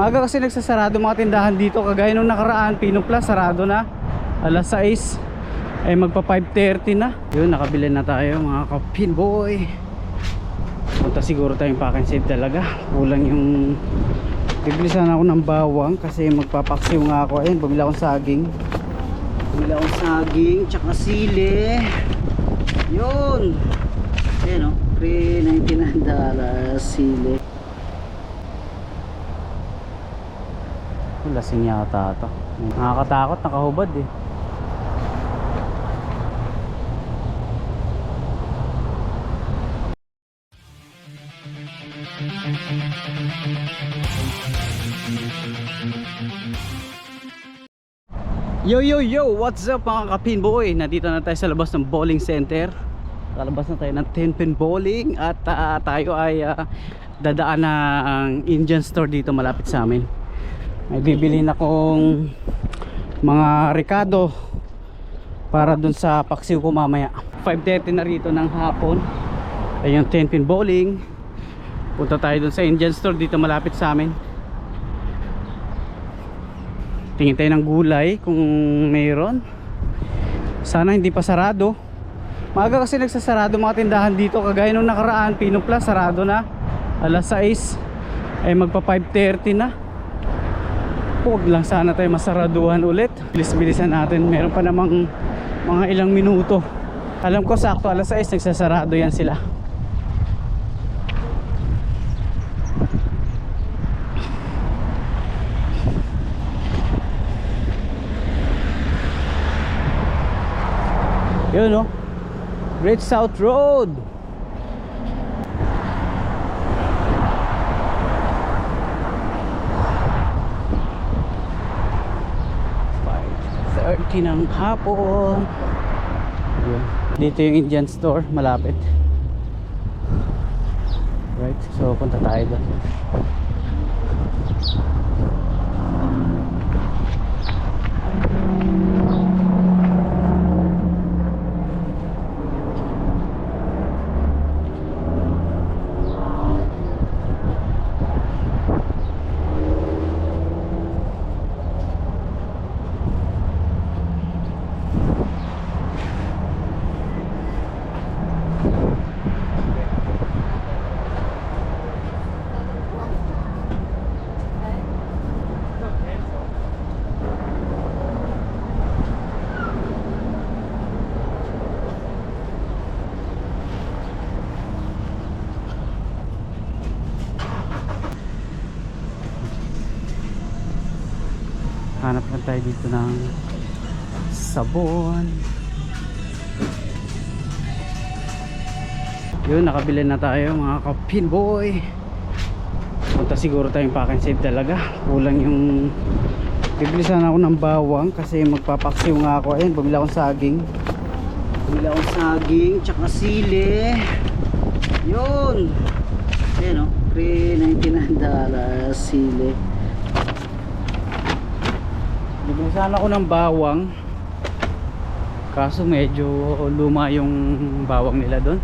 Maaga kasi nagsasarado mga tindahan dito kagaya nung nakaraan, Pino Plus sarado na. Alas 6 ay magpa 5.30 na. Yun, nakabili na tayo mga kapin boy. Punta siguro tayong pack and save talaga. Kulang yung bibili sana ako ng bawang kasi magpapaksiw nga ako. Ayun, bumili akong saging. Bumili akong saging, tsaka sili. Yun. Ayun o, 3.99 dollars sili. Lasing yata ito. Nakakatakot, nakahubad eh. Yo yo yo, what's up mga kapin boy? Nandito na tayo sa labas ng bowling center. Kalabas na tayo ng 10 pin bowling at ah, tayo ay ah, dadaan ang Indian store dito malapit sa amin. May bibili na kong mga Ricardo para dun sa paksiw ko mamaya. 5.30 na rito ng hapon. Ayun 10 pin bowling. Punta tayo dun sa Indian store dito malapit sa amin. Tingin tayo ng gulay kung mayroon. Sana hindi pa sarado. Maaga kasi nagsasarado mga tindahan dito kagaya nung nakaraan, Pino sarado na. Alas 6 ay magpa 5.30 na. Huwag lang sana tayo masaraduhan ulit. Bilis-bilisan natin. Meron pa namang mga ilang minuto. Alam ko sakto alas 6 nagsasarado yan sila. Yun no. Great South Road. Five 30 ng hapon. Dito yung Indian store, malapit. Right, so punta tayo doon. Hanap lang tayo dito ng sabon. Yun, nakabili na tayo mga kapin boy. Punta siguro tayong pack and save talaga. Kulang yung bibili sana ako ng bawang kasi magpapaksiw nga ako. Ayun, bumili akong saging. Bumili akong saging, tsaka sili. Yun. Ayun o, 3.99 dollars sili. Bibili sana ako ng bawang. Kaso medyo luma yung bawang nila doon.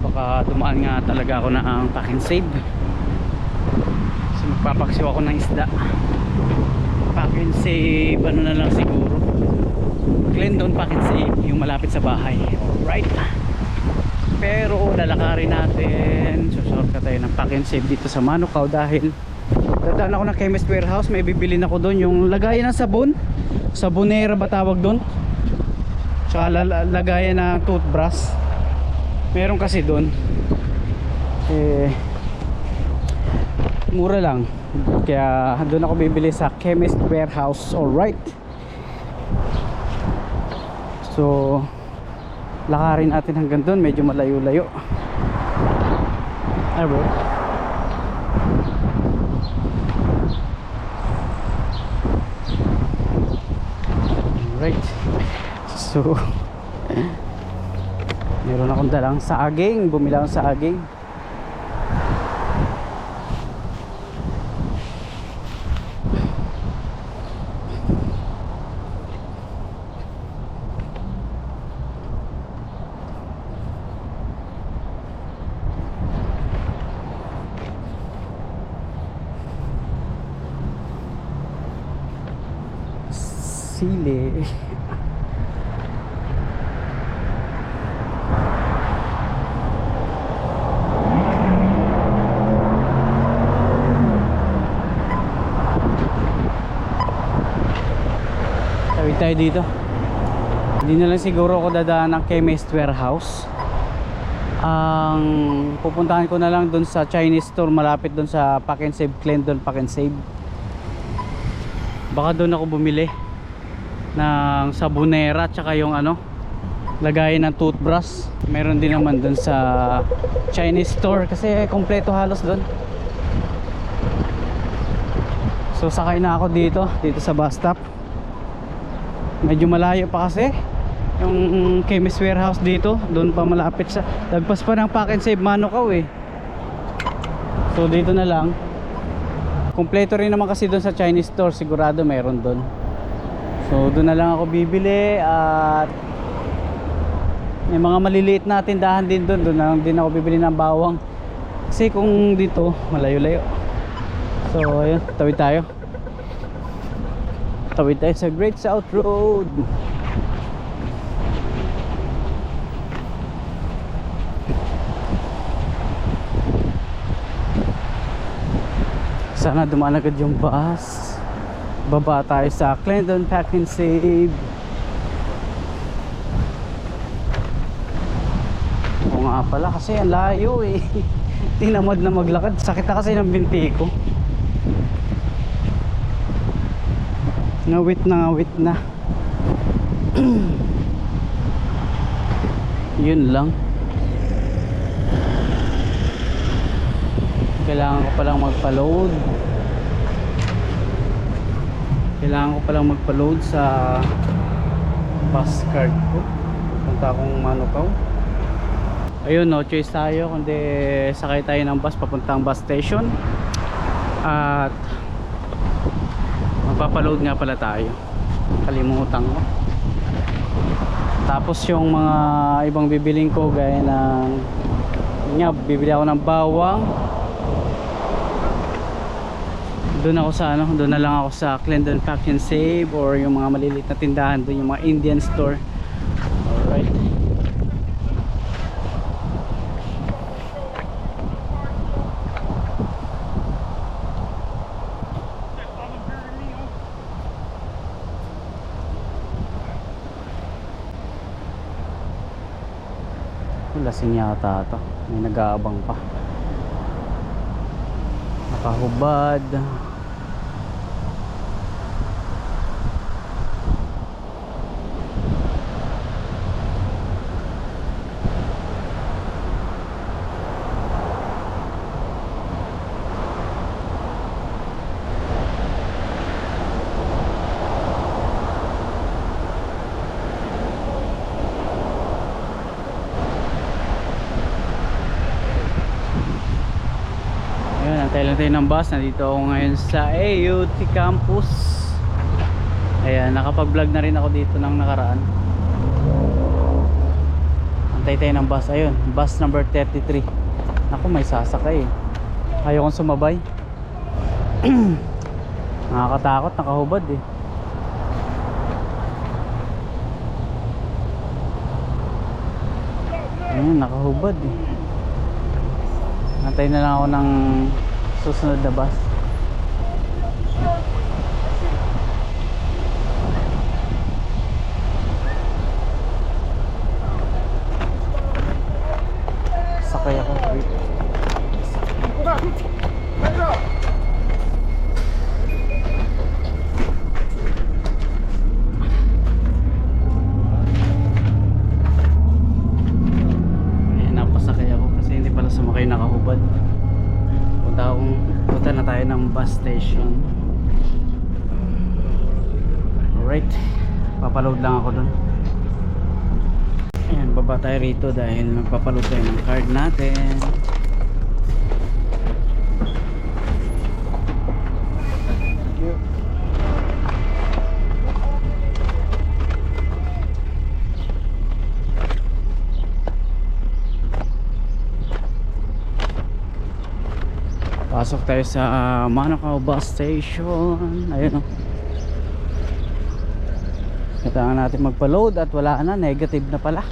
Baka dumaan nga talaga ako na ang pack save. So magpapaksiw ako ng isda. Pack save ano na lang siguro. Glendon pack and save yung malapit sa bahay. Alright. Pero lalakarin natin. Susunod ka tayo ng pack save dito sa Manukau dahil dadaan ako ng chemist warehouse may bibilin ako doon. Yung lagayan ng sabon sabonera ba tawag doon? Tsaka la- lagayan ng toothbrush. Meron kasi doon. Eh mura lang. Kaya doon ako bibili sa chemist warehouse. Alright so lakarin natin hanggang doon. Medyo malayo layo ay bro So, meron akong dalang saging. Bumila akong saging. Sili. tayo dito. Hindi na lang siguro ako dadaan ng Chemist Warehouse. Ang pupuntahan ko na lang doon sa Chinese store malapit doon sa Pack and Save, Clendon Pack and Save. Baka doon ako bumili ng sabonera tsaka yung ano lagayan ng toothbrush. Meron din naman doon sa Chinese store kasi kompleto halos doon. So sakay na ako dito, dito sa bus stop. Medyo malayo pa kasi yung chemist warehouse dito, doon pa malapit sa lagpas pa ng pack and save Manukaw eh. So dito na lang. Kompleto rin naman kasi doon sa Chinese store, sigurado meron doon. So doon na lang ako bibili at may mga maliliit na tindahan din doon, doon lang din ako bibili ng bawang. Kasi kung dito, malayo-layo. So ayun, tawid tayo. Tawid tayo sa Great South Road. Sana dumaan agad yung bus. Baba tayo sa Clendon Pack and Save. Oo nga pala kasi ang layo eh. Tinamad na maglakad. Sakit na kasi ng binti ko. Ngawit na ngawit na. Yun lang. Kailangan ko palang magpa-load. Kailangan ko palang magpa-load sa bus card ko. Punta akong Manukaw. Ayun, no choice tayo kundi sakay tayo ng bus papuntang bus station. At magpapaload nga pala tayo. Kalimutan ko. Tapos yung mga ibang bibiling ko gaya ng nga bibili ako ng bawang. Doon ako sa ano doon na lang ako sa Clendon Pack and Save or yung mga maliliit na tindahan doon yung mga Indian store. Alright lasing yata ito may nag-aabang pa. Nakahubad Antay lang tayo ng bus. Nandito ako ngayon sa AUT campus. Ayan, nakapag-vlog na rin ako dito ng nakaraan. Antay tayo ng bus. Ayun, bus number 33. Naku, may sasakay eh. Ayaw kong sumabay. Nakakatakot, nakahubad eh. Ayun, nakahubad eh. Antay na lang ako ng susunod na bus. Rito dahil magpapaload tayo ng card natin. Pasok tayo sa uh, Manukau bus station. Ayun oh. kailangan natin magpa-load at wala na negative na pala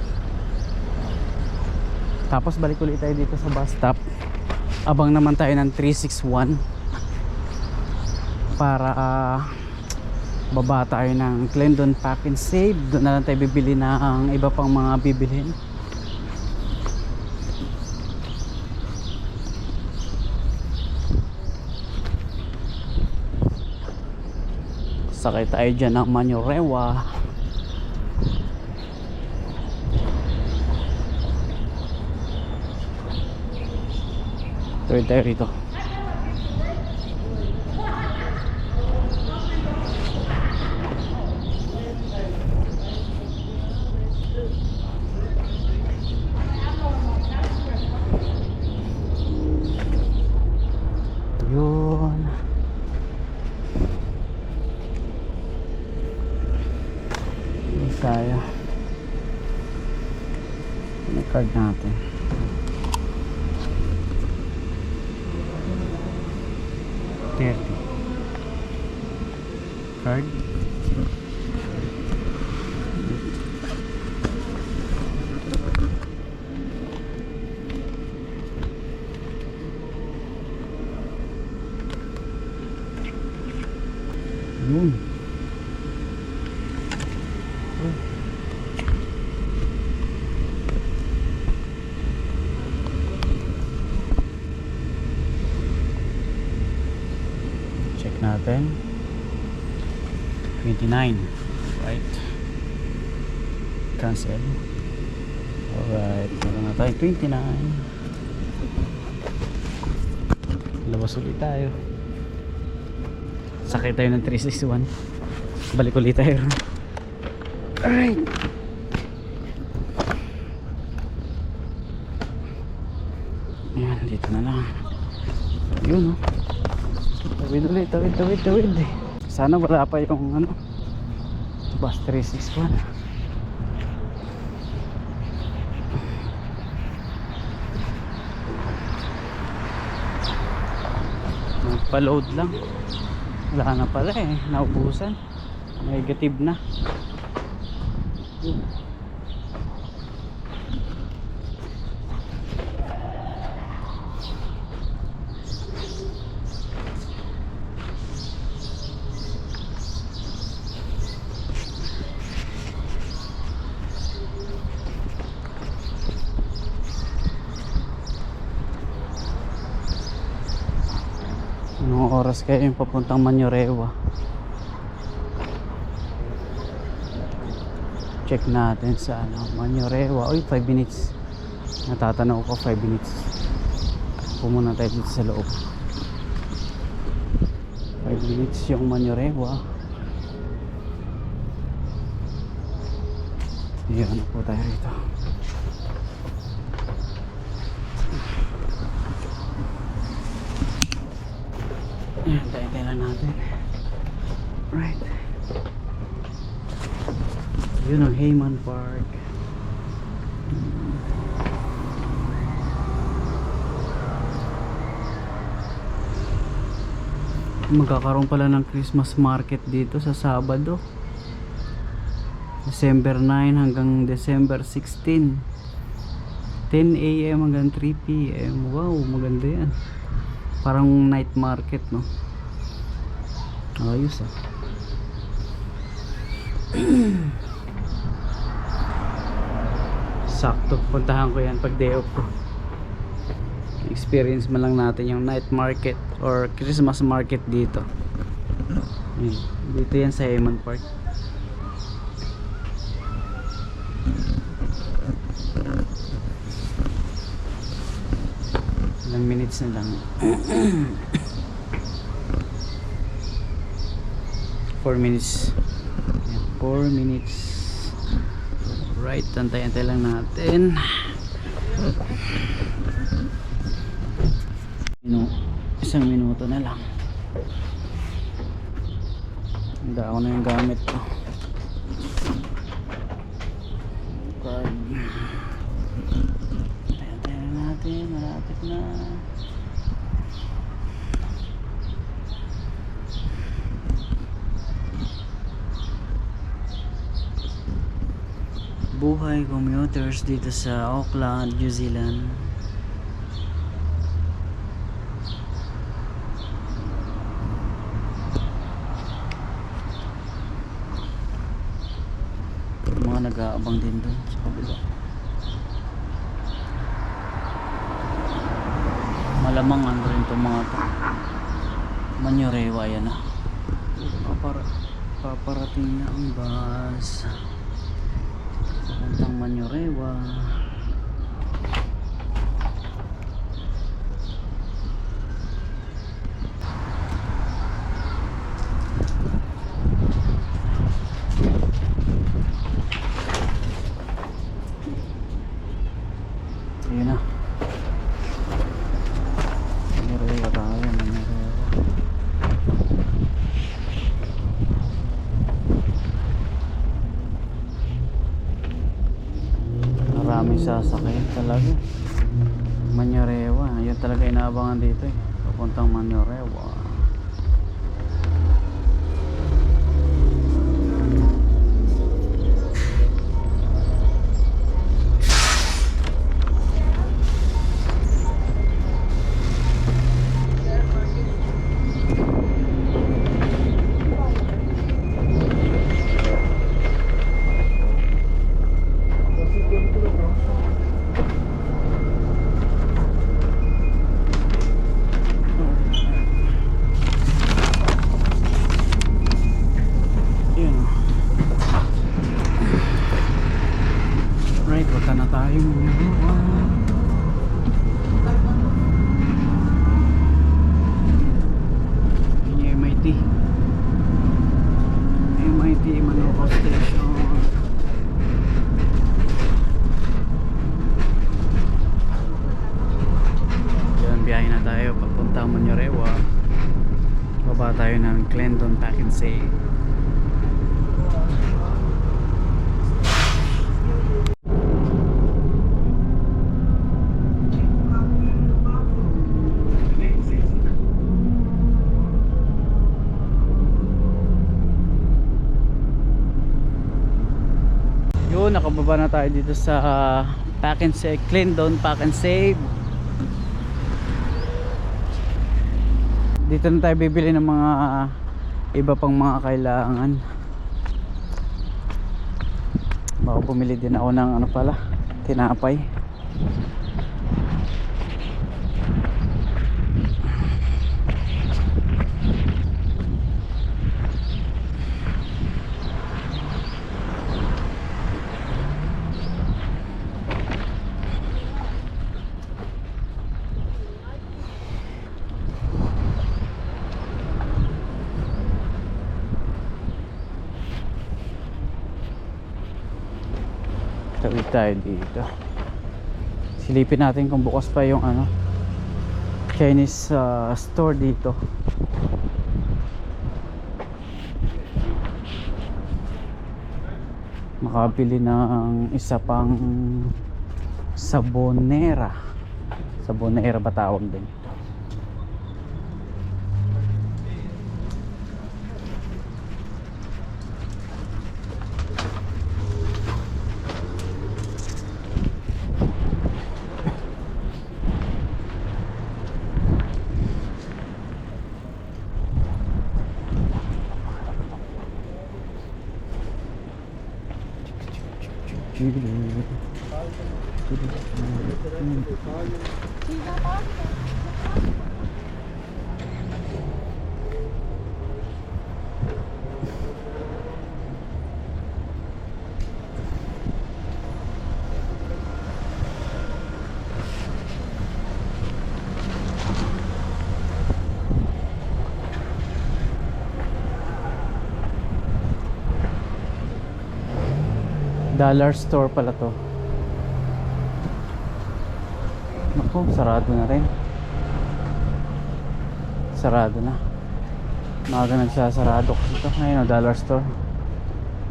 tapos balik ulit tayo dito sa bus stop. Abang naman tayo ng 361 para ah, baba tayo ng Glendon Pack and Save. Doon na lang tayo bibili ng iba pang mga bibilhin. Sakay tayo dyan ng Manyorewa tuloy tayo rito tayo. Card natin? Thirty. Card. Yun. check natin. 29 right. Cancel. Alright meron na tayo. 29 labas ulit tayo. Sakay tayo ng 361 balik ulit tayo. Alright yan dito na lang yun oh Tawid tawid, tawid. Sana wala pa yung ano, bus 361. Nagpa-load lang. Wala na pala eh, naubusan. Negative na. Oras kayo yung papuntang Manyorewa? Check natin sa ano, Manyorewa. Uy, 5 minutes. Natatanaw ko 5 minutes. Pumunta tayo dito sa loob. 5 minutes yung Manyorewa. Na po tayo rito. Ayan, tayo lang natin. Right. Yun ang Heyman Park. Magkakaroon pala ng Christmas market dito sa Sabado. December 9 hanggang December 16. 10 a.m. hanggang 3 p.m. Wow, maganda yan. Parang night market, no? Ayos ah. Sakto, puntahan ko yan pag day off ko. Experience man lang natin yung night market or Christmas market dito. Dito yan sa Heyman Park. Ilang minutes na lang. 4 minutes. Ayan, 4 minutes. Right, antay-antay lang natin. Minu isang minuto na lang. Handa ako na yung gamit ko. Card. Antay-antay lang natin. Malapit na. Buhay commuters dito sa Auckland, New Zealand. Yung mga nag-aabang din doon sa kabila. Malamang ano rin itong mga to. Manyorewa yan ah. Papara paparating na ang bus. Papuntang Manyorewa. Ayun na. Manyorewa tayo, Manyorewa. Maraming sasakyan talaga. Manyorewa. Yun talaga inaabangan dito eh. Papuntang Manyorewa. Save. Yun, nakababa na tayo dito sa Pack and Save, Clinton Pack and Save. Dito na tayo bibili ng mga iba pang mga kailangan. Baka bumili din ako ng ano pala, tinapay. Tawid tayo dito. Silipin natin kung bukas pa yung ano Chinese ah, store dito. Makabili ng isa pang sabonera. Sabonera ba tawag din? Dollar store pala to. Naku, sarado na rin. Sarado na. Maaga nagsasarado kasi ito. Ayun o, dollar store.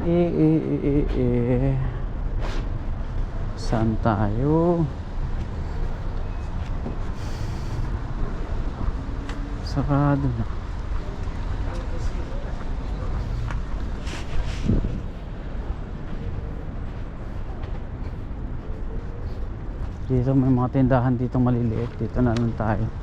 Eh, eh, eh, eh, eh. Saan tayo? Sarado na. Dito may mga tindahan dito maliliit. Dito na lang tayo.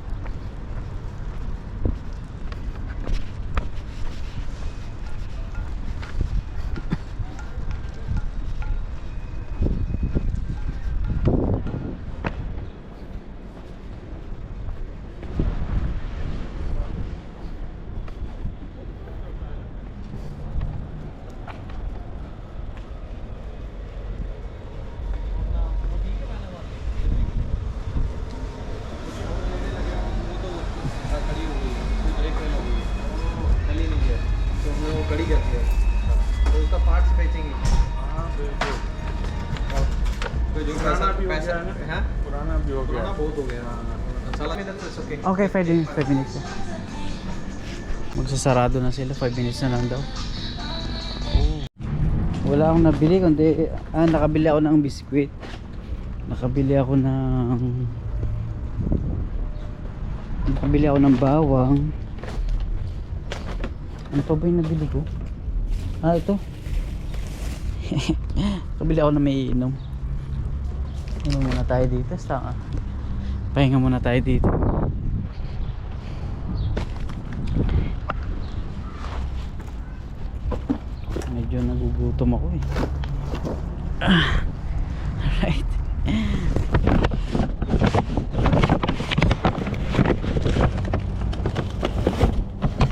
पुराना पैसा भी हो पैसा गया ना? हाँ पुराना भी हो पुराना गया बहुत हो गया साला में दस सके Okay, 5 minutes, 5 minutes. na. Magsasarado na sila, 5 minutes na lang daw. Wala akong nabili kundi ah, nakabili ako ng biskwit. Nakabili ako ng Nakabili ako ng bawang. Ano pa ba yung nabili ko? Ah, ito. Nakabili ako na may inom. Inom muna tayo dito. Sa, pahinga muna tayo dito. Medyo nagugutom ako eh. Ah, Alright.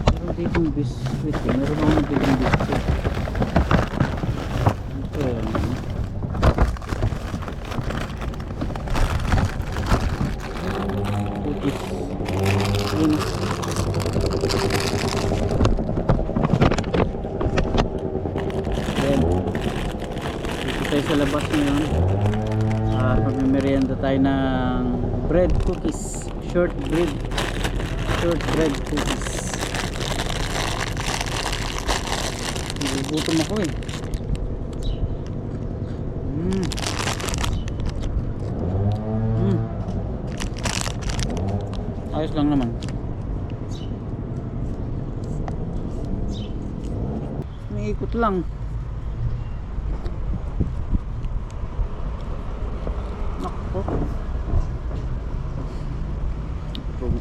Meron ditong biscuit eh. Meron akong ditong biscuit. Short bread. Short bread cookies. Nagugutom ako eh. Mm. Mm. Ayos lang naman. May ikot lang.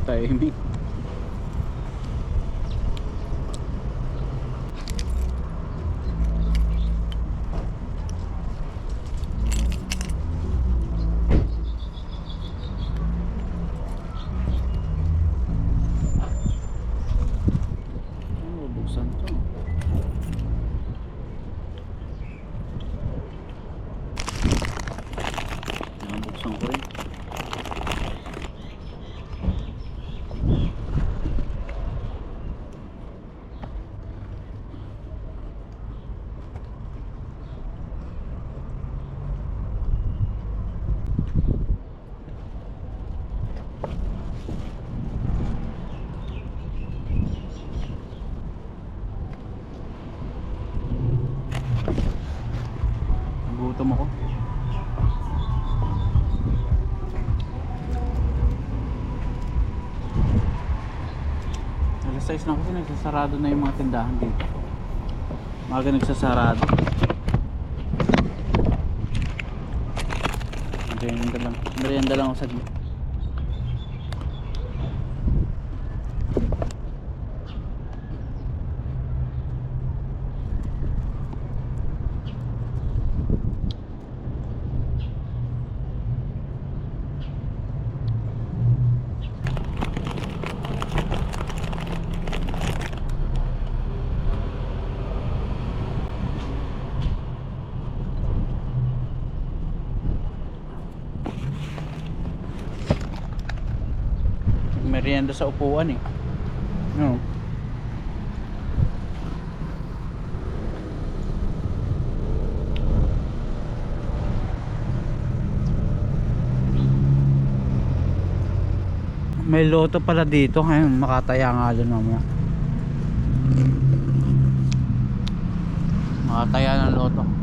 Timing. Oh, buksan to. Nabuksan ko rin. Gutom ako. Alas 6 na kasi nagsasarado na yung mga tindahan dito. Maga nagsasarado. Merienda lang. Merienda lang ako saglit. Merienda sa upuan eh. No. May loto pala dito ngayon makataya nga lang mamaya. Makataya ng loto.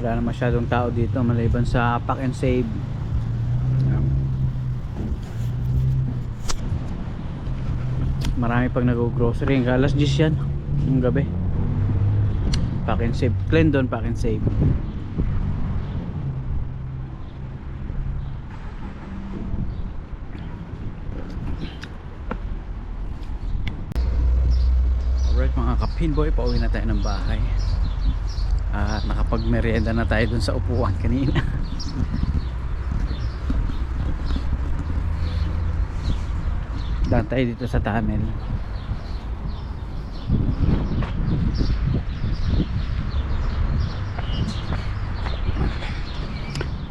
Wala na masyadong tao dito maliban sa pack and save marami pag nag-grocery hanggang alas 10 yan ng gabi Pack and save. Glendon Pack and save. Alright mga kapinboy, pauwi na tayo ng bahay. At nakapagmerienda na tayo dun sa upuan kanina. Daan tayo dito sa tunnel.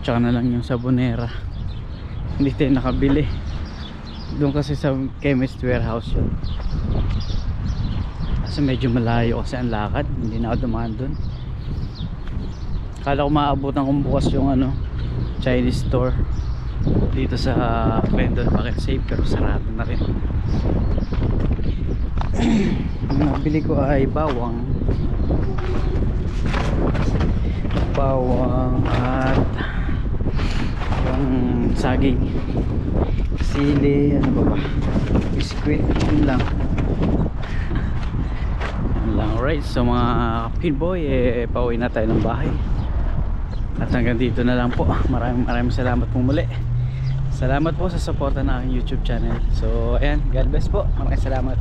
Tsaka na lang yung sabonera. Hindi tayo nakabili. Doon kasi sa chemist warehouse yun. Kasi medyo malayo kasi ang lakad. Hindi na ako dumaan doon. Kala ko maabutan kong bukas yung ano Chinese store dito sa Glendon Park and Save pero sarado na rin. ang nabili ko ay bawang. Bawang at yung saging. Sili ano ba ba? Lang yun lang alright so mga pinboy eh pauwi na tayo ng bahay. At hanggang dito na lang po. Maraming maraming salamat po muli. Salamat po sa suporta ng aking youtube channel. So ayan God bless po. Maraming salamat.